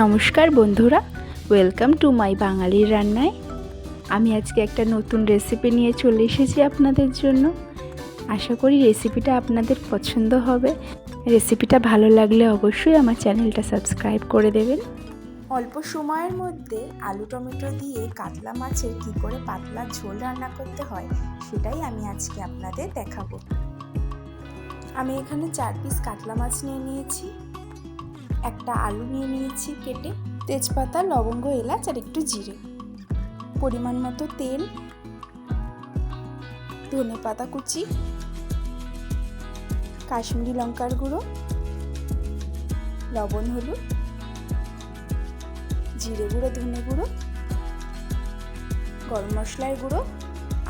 নমস্কার বন্ধুরা welcome to my বাঙালির রান্নায়। আমি আজকে একটা নতুন রেসিপি নিয়ে চলে এসেছি আপনাদের জন্য। আশা করি রেসিপিটা আপনাদের পছন্দ হবে। রেসিপিটা ভালো লাগলে অবশ্যই আমার চ্যানেলটা সাবস্ক্রাইব করে দেবেন। অল্প সময়ের মধ্যে আলু টমেটো দিয়ে কাতলা মাছের কি করে পাতলা ঝোল রান্না করতে হয়, সেটাই আমি আজকে আপনাদের দেখাবো। আমি এখানে চার পিস কাতলা মাছ নিয়ে নিয়েছি। একটা আলু নিয়ে নিয়েছি কেটে, তেজপাতা, লবঙ্গ, এলাচ আর একটু জিরে। পরিমাণ মতো তেল, ধনে পাতা কুচি, কাশ্মীরি লঙ্কার গুঁড়ো, লবণ হলুদ, জিরে গুঁড়ো, ধনে গুঁড়ো, গরম মশলার গুঁড়ো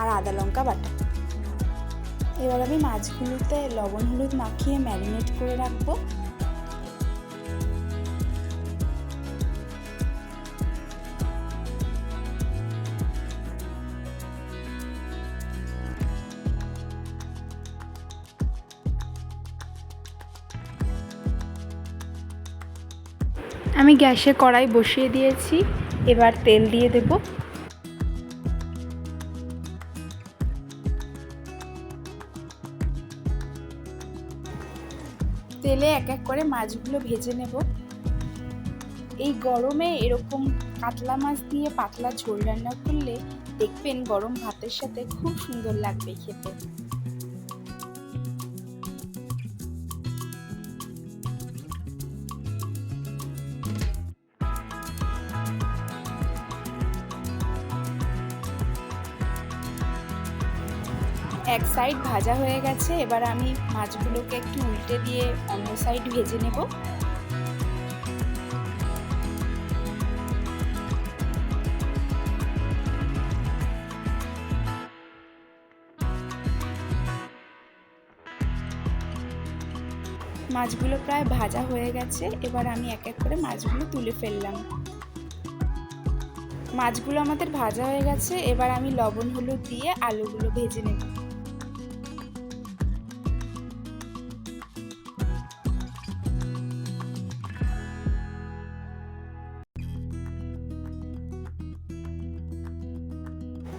আর আদা লঙ্কা বাটা। এবার আমি মাছগুলোতে লবণ হলুদ মাখিয়ে ম্যারিনেট করে রাখব। আমি গ্যাসে কড়াই বসিয়ে দিয়েছি, এবার তেল দিয়ে দেব। তেলে এক এক করে মাছগুলো ভেজে নেব। এই গরমে এরকম কাতলা মাছ দিয়ে পাতলা ঝোল রান্না করলে দেখবেন গরম ভাতের সাথে খুব সুন্দর লাগবে খেতে। এক সাইড ভাজা হয়ে গেছে, এবার আমি মাছগুলোকে একটু উল্টে দিয়ে অন্য সাইড ভেজে নেব। মাছগুলো প্রায় ভাজা হয়ে গেছে, এবার আমি এক এক করে মাছগুলো তুলে ফেললাম। মাছগুলো আমাদের ভাজা হয়ে গেছে, এবার আমি লবণ হলুদ দিয়ে আলুগুলো ভেজে নেব।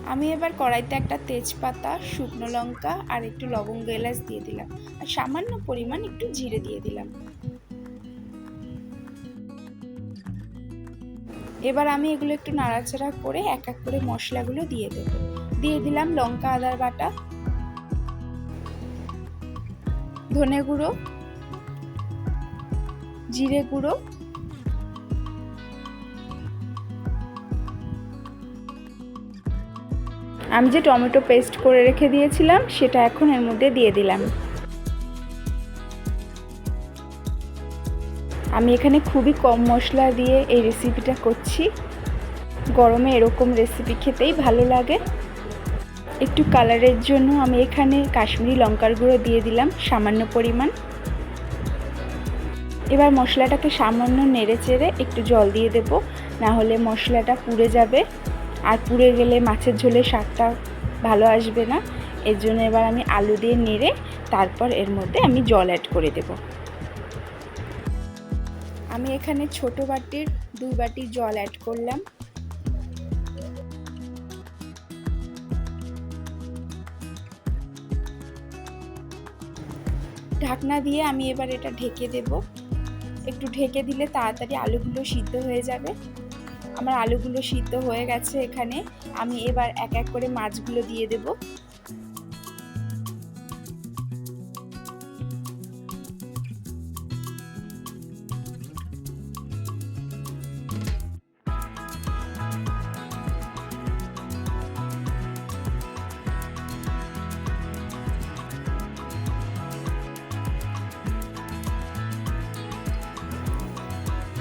আমি এবার কড়াইতে একটা তেজপাতা, শুকনো লঙ্কা আর একটু লবঙ্গ এলাচ দিয়ে দিলাম। আর সামান্য পরিমাণ একটু জিরে দিয়ে দিলাম। এবার আমি এগুলো একটু নাড়াচাড়া করে এক এক করে মশলাগুলো দিয়ে দেব। দিয়ে দিলাম লঙ্কা, আদার বাটা, ধনে গুঁড়ো, জিরে গুঁড়ো আমি যে টমেটো পেস্ট করে রেখে দিয়েছিলাম, সেটা এখন এর মধ্যে দিয়ে দিলাম। আমি এখানে খুবই কম মশলা দিয়ে এই রেসিপিটা করছি। গরমে এরকম রেসিপি খেতেই ভালো লাগে। একটু কালারের জন্য আমি এখানে কাশ্মীরি লঙ্কার গুঁড়ো দিয়ে দিলাম, সামান্য পরিমাণ। এবার মশলাটাকে সামান্য নেড়ে চেড়ে একটু জল দিয়ে দেব না হলে মশলাটা পুড়ে যাবে। আর পুড়ে গেলে মাছের ঝোলের স্বাদটা ভালো আসবে না। এর জন্য এবার আমি আলু দিয়ে নেড়ে তারপর এর মধ্যে আমি জল অ্যাড করে দেব। আমি এখানে ছোট বাটির দুই বাটি জল অ্যাড করলাম। ঢাকনা দিয়ে আমি এবার এটা ঢেকে দেব। একটু ঢেকে দিলে তাড়াতাড়ি আলুগুলো সিদ্ধ হয়ে যাবে। আমার আলুগুলো সিদ্ধ হয়ে গেছে এখানে। আমি এবার এক এক করে মাছগুলো দিয়ে দেব।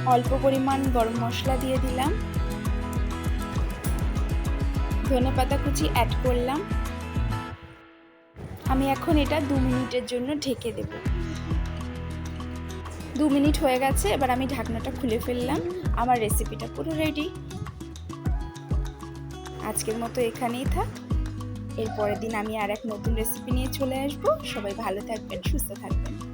অল্প পরিমাণ গরম মশলা দিয়ে দিলাম। ধনে পাতা কুচি অ্যাড করলাম। আমি এখন এটা দু মিনিটের জন্য ঢেকে দেব। দু মিনিট হয়ে গেছে, এবার আমি ঢাকনাটা খুলে ফেললাম। আমার রেসিপিটা পুরো রেডি আজকের মতো এখানেই থাক। এর পরের দিন আমি আর এক নতুন রেসিপি নিয়ে চলে আসব। সবাই ভালো থাকবেন, সুস্থ থাকবেন।